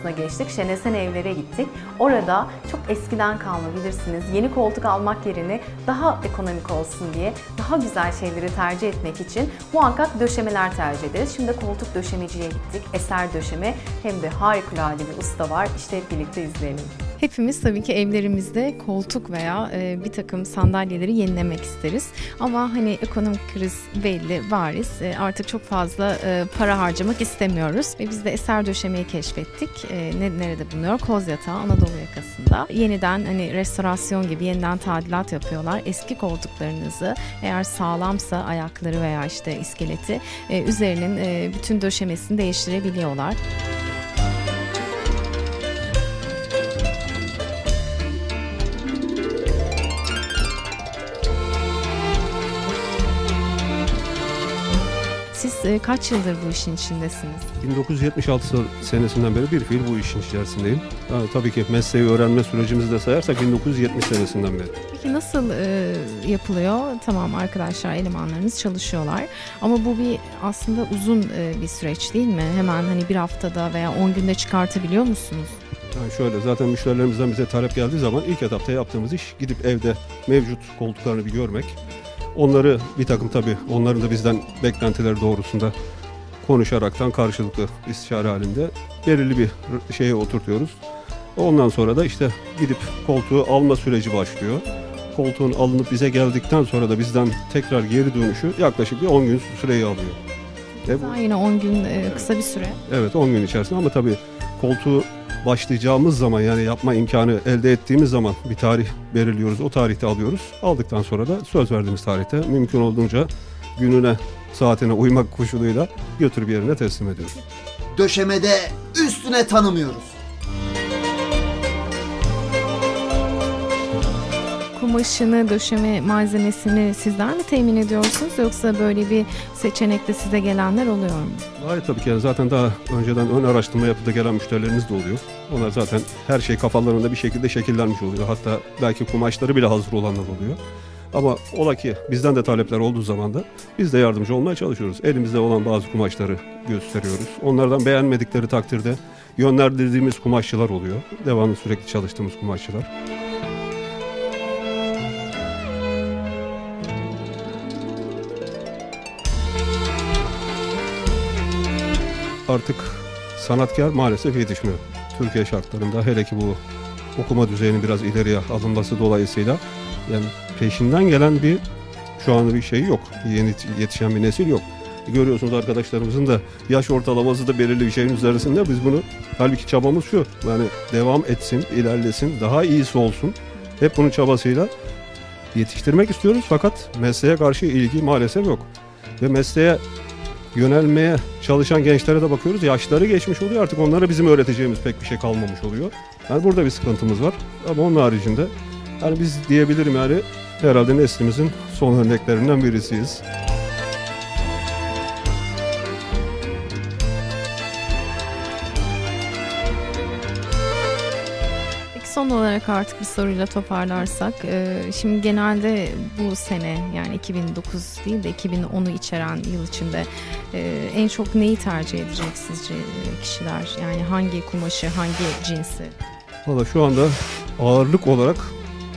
Kuşadası'na geçtik. Şenesen evlere gittik. Orada çok eskiden kalma bilirsiniz. Yeni koltuk almak yerine daha ekonomik olsun diye daha güzel şeyleri tercih etmek için muhakkak döşemeler tercih ederiz. Şimdi koltuk döşemeciye gittik. Eser Döşeme hem de harikulade bir usta var. İşte hep birlikte izleyelim. Hepimiz tabii ki evlerimizde koltuk veya e, bir takım sandalyeleri yenilemek isteriz. Ama hani ekonomik kriz belli, bariz. E, artık çok fazla e, para harcamak istemiyoruz. Ve biz de eser döşemeyi keşfettik. E, ne, nerede bulunuyor? Kozyatağı, Anadolu yakasında. Yeniden hani restorasyon gibi yeniden tadilat yapıyorlar. Eski koltuklarınızı eğer sağlamsa ayakları veya işte iskeleti e, üzerinin e, bütün döşemesini değiştirebiliyorlar. Siz e, kaç yıldır bu işin içindesiniz? 1976 senesinden beri bir fiil bu işin içerisindeyim. Ha, tabii ki mesleği öğrenme sürecimizi de sayarsak 1970 senesinden beri. Peki nasıl e, yapılıyor? Tamam arkadaşlar elemanlarımız çalışıyorlar ama bu bir aslında uzun e, bir süreç değil mi? Hemen hani bir haftada veya 10 günde çıkartabiliyor musunuz? Yani şöyle zaten müşterilerimizden bize talep geldiği zaman ilk etapta yaptığımız iş gidip evde mevcut koltuklarını bir görmek. Onları bir takım tabii onların da bizden beklentileri doğrusunda konuşaraktan karşılıklı istişare halinde belirli bir şeye oturtuyoruz. Ondan sonra da işte gidip koltuğu alma süreci başlıyor. Koltuğun alınıp bize geldikten sonra da bizden tekrar geri dönüşü yaklaşık bir 10 gün süreyi alıyor. Bu- Daha yine 10 gün e, kısa bir süre. Evet 10 gün içerisinde ama tabii koltuğu başlayacağımız zaman yani yapma imkanı elde ettiğimiz zaman bir tarih belirliyoruz. O tarihte alıyoruz. Aldıktan sonra da söz verdiğimiz tarihte mümkün olduğunca gününe saatine uymak koşuluyla götürüp yerine teslim ediyoruz. Döşemede üstüne tanımıyoruz. Kumaşını, döşeme malzemesini sizler mi temin ediyorsunuz yoksa böyle bir seçenekte size gelenler oluyor mu? Hayır tabii ki yani zaten daha önceden ön araştırma yapıp da gelen müşterilerimiz de oluyor. Onlar zaten her şey kafalarında bir şekilde şekillenmiş oluyor. Hatta belki kumaşları bile hazır olanlar oluyor. Ama ola ki bizden de talepler olduğu zaman da biz de yardımcı olmaya çalışıyoruz. Elimizde olan bazı kumaşları gösteriyoruz. Onlardan beğenmedikleri takdirde yönlendirdiğimiz kumaşçılar oluyor. Devamlı sürekli çalıştığımız kumaşçılar. Artık sanatkar maalesef yetişmiyor. Türkiye şartlarında hele ki bu okuma düzeyinin biraz ileriye alınması dolayısıyla yani peşinden gelen bir şu anda bir şey yok. Yeni yetişen bir nesil yok. Görüyorsunuz arkadaşlarımızın da yaş ortalaması da belirli bir şeyin üzerinde. Biz bunu halbuki çabamız şu. Yani devam etsin, ilerlesin, daha iyisi olsun. Hep bunun çabasıyla yetiştirmek istiyoruz fakat mesleğe karşı ilgi maalesef yok. Ve mesleğe yönelmeye çalışan gençlere de bakıyoruz. Yaşları geçmiş oluyor artık onlara bizim öğreteceğimiz pek bir şey kalmamış oluyor. Yani burada bir sıkıntımız var. Ama onun haricinde yani biz diyebilirim yani herhalde neslimizin son örneklerinden birisiyiz. Son olarak artık bir soruyla toparlarsak, e, şimdi genelde bu sene yani 2009 değil de 2010'u içeren yıl içinde e, en çok neyi tercih edecek sizce kişiler? Yani hangi kumaşı, hangi cinsi? Valla şu anda ağırlık olarak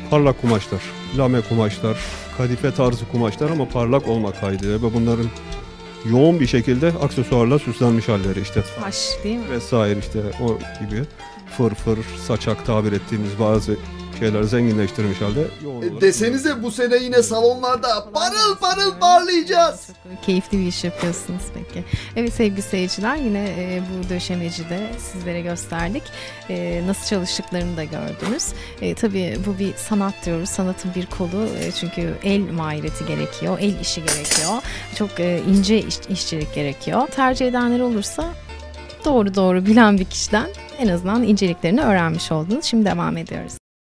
parlak kumaşlar, lame kumaşlar, kadife tarzı kumaşlar ama parlak olmak kaydıyla ve bunların yoğun bir şekilde aksesuarla süslenmiş halleri işte Taş değil mi? vesaire işte o gibi fırfır, saçak tabir ettiğimiz bazı şeyler zenginleştirmiş halde yoğun E, olarak- desenize bu sene yine salonlarda parıl parıl parlayacağız. Çok keyifli bir iş yapıyorsunuz peki. Evet sevgili seyirciler yine e, bu döşemecide sizlere gösterdik. E, nasıl çalıştıklarını da gördünüz. E, tabii bu bir sanat diyoruz. Sanatın bir kolu. E, çünkü el mahireti gerekiyor. El işi gerekiyor. Çok e, ince iş- işçilik gerekiyor. Tercih edenler olursa doğru doğru bilen bir kişiden en azından inceliklerini öğrenmiş oldunuz. Şimdi devam ediyoruz.